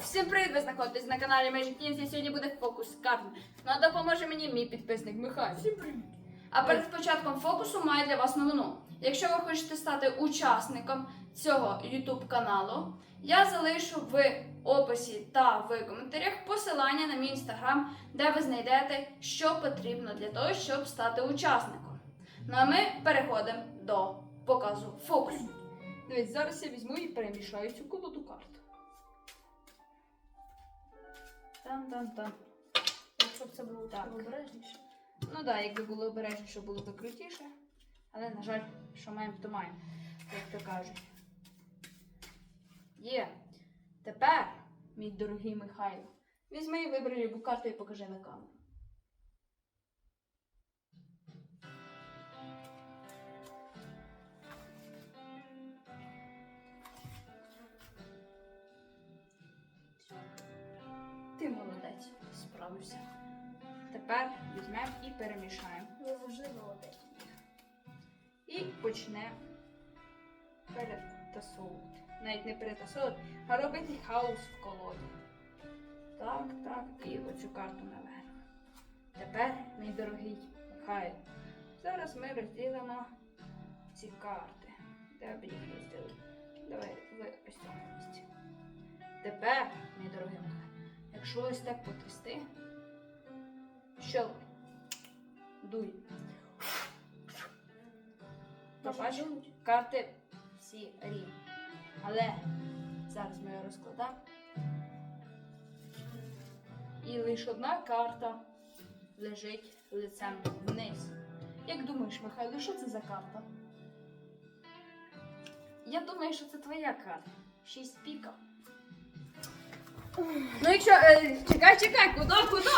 Всім привіт! Ви знаходитесь на каналі Magic Kings і сьогодні буде фокус з картами. Ну а допоможе мені мій підписник Михайло. Всім привіт! А перед початком фокусу маю для вас новину. Якщо ви хочете стати учасником цього YouTube каналу, я залишу в описі та в коментарях посилання на мій інстаграм, де ви знайдете, що потрібно для того, щоб стати учасником. Ну а ми переходимо до показу фокусу. Дивись, зараз я візьму і перемішаю цю колоду карт. Там-там-там. Якщо б це було Так. обережніше. Ну так, да, якби було обережніше, було б крутіше. Але, на жаль, що маємо, то маємо, як то кажуть. Є. Тепер, мій дорогий Михайло, візьми і вибери любу карту і покажи на камеру. Справився. Тепер візьмемо і перемішаємо. Ви. І почнемо перетасовувати. Навіть не перетасовувати, а робити хаос в колоді. Так, так, і оцю карту наверх. Тепер, мій дорогий Михайло, зараз ми розділимо ці карти. Де б їх розділити? Давай в ось цьому місці. Тепер, мій дорогий якщо ось так потрясти, щелкай, дуй. Побачиш, карти всі рівні. Але зараз ми його розкладемо. І лише одна карта лежить лицем вниз. Як думаєш, Михайло, що це за карта? Я думаю, що це твоя карта. Шість піків. Ну якщо. Е, чекай, чекай, куди, куди?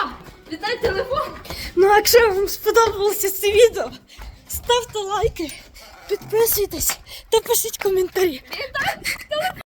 Віддай телефон. Ну, а якщо вам сподобалося це відео, ставте лайки, підписуйтесь та пишіть коментарі. Віддай